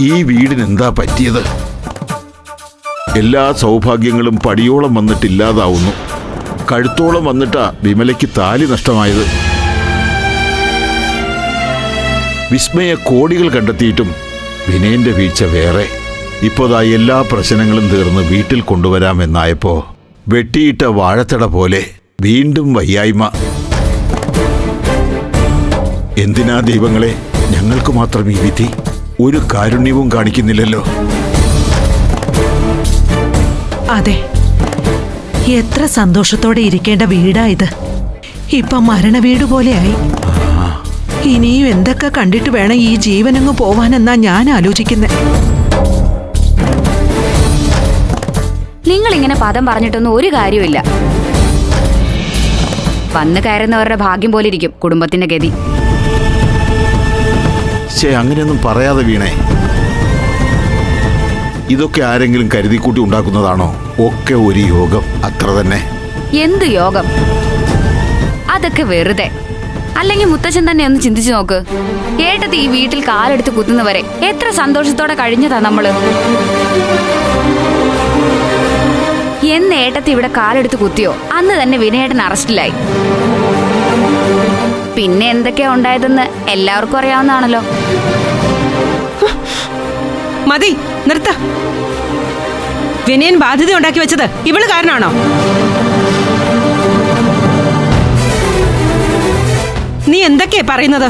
ഈ വീടിന് എന്താ പറ്റിയത്? എല്ലാ സൗഭാഗ്യങ്ങളും പടിയോളം വന്നിട്ടില്ലാതാവുന്നു. കഴുത്തോളം വന്നിട്ടാ വിമലയ്ക്ക് താലി നഷ്ടമായത്. വിസ്മയ കോടികൾ കണ്ടെത്തിയിട്ടും വിനയന്റെ വീഴ്ച വേറെ. ഇപ്പോതാ എല്ലാ പ്രശ്നങ്ങളും തീർന്ന് വീട്ടിൽ കൊണ്ടുവരാമെന്നായപ്പോ വെട്ടിയിട്ട വാഴത്തട പോലെ വീണ്ടും വയ്യായ്മ. എന്തിനാ ദൈവങ്ങളെ ഞങ്ങൾക്ക് മാത്രം ഈ വിധി? ഒരു കാരുണ്യവും കാണിക്കുന്നില്ലല്ലോ. അതെ. എത്ര സന്തോഷത്തോടെ ഇരിക്കേണ്ട വീടാ ഇത്. ഇപ്പൊ മരണ വീട് പോലെയായി. ഇനിയും എന്തൊക്കെ കണ്ടിട്ട് വേണം ഈ ജീവനങ്ങ് പോവാനെന്നാ ഞാൻ ആലോചിക്കുന്നത് നിങ്ങൾ ഇങ്ങനെ പദം പറഞ്ഞിട്ടൊന്നും ഒരു കാര്യമില്ല വന്നു കയറുന്നവരുടെ ഭാഗ്യം പോലെ ഇരിക്കും കുടുംബത്തിന്റെ ഗതി. ശേ അങ്ങനെയൊന്നും പറയാതെ വീണേ. ഇതൊക്കെ ആരെങ്കിലും കരുതിക്കൂട്ടി ഉണ്ടാക്കുന്നതാണോ? ഒക്കെ ഒരു യോഗം. അത്ര തന്നെ. എന്ത് യോഗം? അതൊക്കെ വെറുതെ. അല്ലെങ്കിൽ മുത്തച്ഛൻ തന്നെ ഒന്ന് ചിന്തിച്ചു നോക്ക്. ഏട്ടത്തി ഈ വീട്ടിൽ കാലെടുത്ത് കുത്തുന്നവരെ എത്ര സന്തോഷത്തോടെ കഴിഞ്ഞതാ നമ്മൾ? എന്ന് ഏട്ടത്തി ഇവിടെ കാലെടുത്ത് കുത്തിയോ? അന്ന് തന്നെ വിനയേട്ടൻ അറസ്റ്റിലായി. പിന്നെ എന്തൊക്കെയാ ഉണ്ടായതെന്ന് എല്ലാവർക്കും അറിയാവുന്നതാണല്ലോ. മതി നിർത്ത. വിനയൻ ബാധ്യത ഉണ്ടാക്കി വെച്ചത് ഇവൾ കാരണമാണോ നീ എന്തൊക്കെയാ പറയുന്നത്?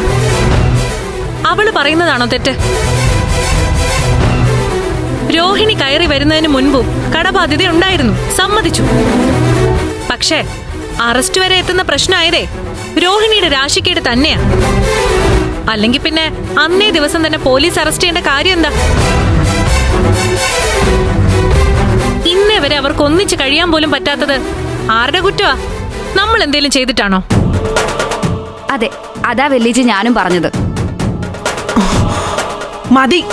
അവൾ പറയുന്നതാണോ തെറ്റ്? രോഹിണി കയറി വരുന്നതിന് മുൻപും കടബാധ്യത ഉണ്ടായിരുന്നു. സമ്മതിച്ചു. പക്ഷേ അറസ്റ്റ് വരെ എത്തുന്ന പ്രശ്നമായതേ. രോഹിണിയുടെ രാശിക്കേട് തന്നെയാ. അല്ലെങ്കിൽ പിന്നെ അന്നേ ദിവസം തന്നെ പോലീസ് അറസ്റ്റ് ചെയ്യേണ്ട കാര്യം എന്താ? ഇന്നേ വരെ അവർക്ക് ഒന്നിച്ച് കഴിയാൻ പോലും പറ്റാത്തത് ആരുടെ കുറ്റവാ? നമ്മൾ എന്തേലും ചെയ്തിട്ടാണോ? അതെ അതാ വെല്ലിച്ച് ഞാനും പറഞ്ഞത്. മതി.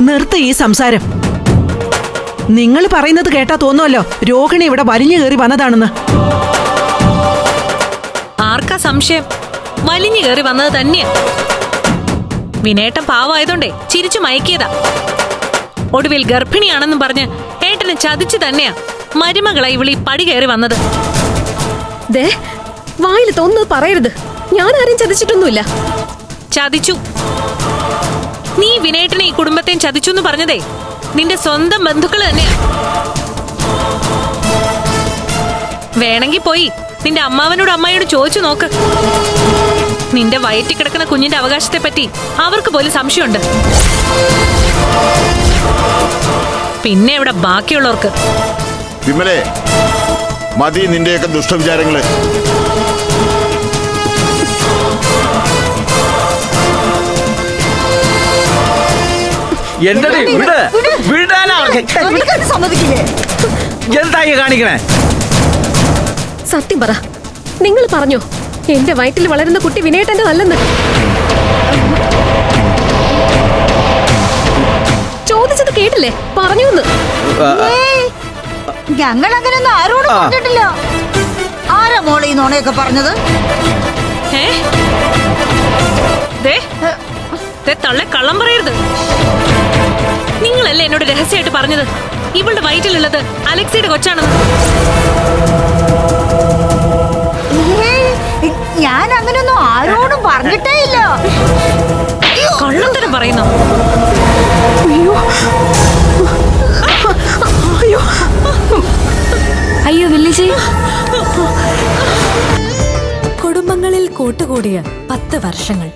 നിർത്ത ഈ സംസാരം. നിങ്ങൾ പറയുന്നത് കേട്ടാ തോന്നുമല്ലോ രോഹിണി ഇവിടെ വലിഞ്ഞു കയറി വന്നതാണെന്ന്. ആർക്കാ സംശയം? വലിഞ്ഞു കയറി വന്നത് തന്നെയാ. വിനേട്ടൻ പാവായതുകൊണ്ടേ ചിരിച്ചു മയക്കിയതാ. ഒടുവിൽ ഗർഭിണിയാണെന്നും പറഞ്ഞ് ഏട്ടനെ ചതിച്ചു തന്നെയാ മരുമകളെ ഇവിളി പടി കയറി വന്നത്. ദേ വായിൽ തോന്നുന്നത് പറയരുത്. ഞാൻ ആരും ചതിച്ചിട്ടൊന്നുമില്ല. ചതിച്ചു. നീ വിനേട്ടനെ ഈ കുടുംബത്തെയും ചതിച്ചു എന്ന് പറഞ്ഞതേ. നിന്റെ സ്വന്തം ബന്ധുക്കൾ തന്നെയാ. വേണമെങ്കിൽ പോയി. നിന്റെ അമ്മാവനോട് അമ്മായിയോട് ചോദിച്ചു നോക്ക്. നിന്റെ വയറ്റി കിടക്കുന്ന കുഞ്ഞിന്റെ അവകാശത്തെ പറ്റി അവർക്ക് പോലും സംശയമുണ്ട്. പിന്നെ ഇവിടെ ബാക്കിയുള്ളവർക്ക്? വിമലേ മതി നിന്റെയൊക്കെ ദുഷ്ടവിചാരങ്ങൾ. എന്തടി വിട് വിടാനാ സമ്മതിക്കില്ലേ? എന്താ ഈ കാണിക്കണേ? സത്യം പറ. നിങ്ങൾ പറഞ്ഞോ എന്റെ വയറ്റിൽ വളരുന്ന കുട്ടി വിനയേട്ടന്റെ നല്ലെന്ന് ചോദിച്ചത് കേട്ടില്ലേ? പറഞ്ഞു ഞങ്ങൾ അങ്ങനെയൊന്നും ആരോടും പറഞ്ഞിട്ടില്ല. ആരാ മോളെ ഈ നോണയൊക്കെ പറഞ്ഞത്? ഏ? ദേ, ദേ തള്ളെ കള്ളം പറയരുത്. പറഞ്ഞത്? ഇവളുടെ വയറ്റിലുള്ളത് അലക്സിയുടെ കൊച്ചാണെന്ന്. ഞാൻ അങ്ങനെയൊന്നും ആരോടും പറഞ്ഞിട്ടേ ഇല്ല. കള്ളത്തരം പറയുന്നു? അയ്യോ. വില്ലിജി കുടുംബങ്ങളിൽ കൂട്ടുകൂടിയ പത്ത് വർഷങ്ങൾ.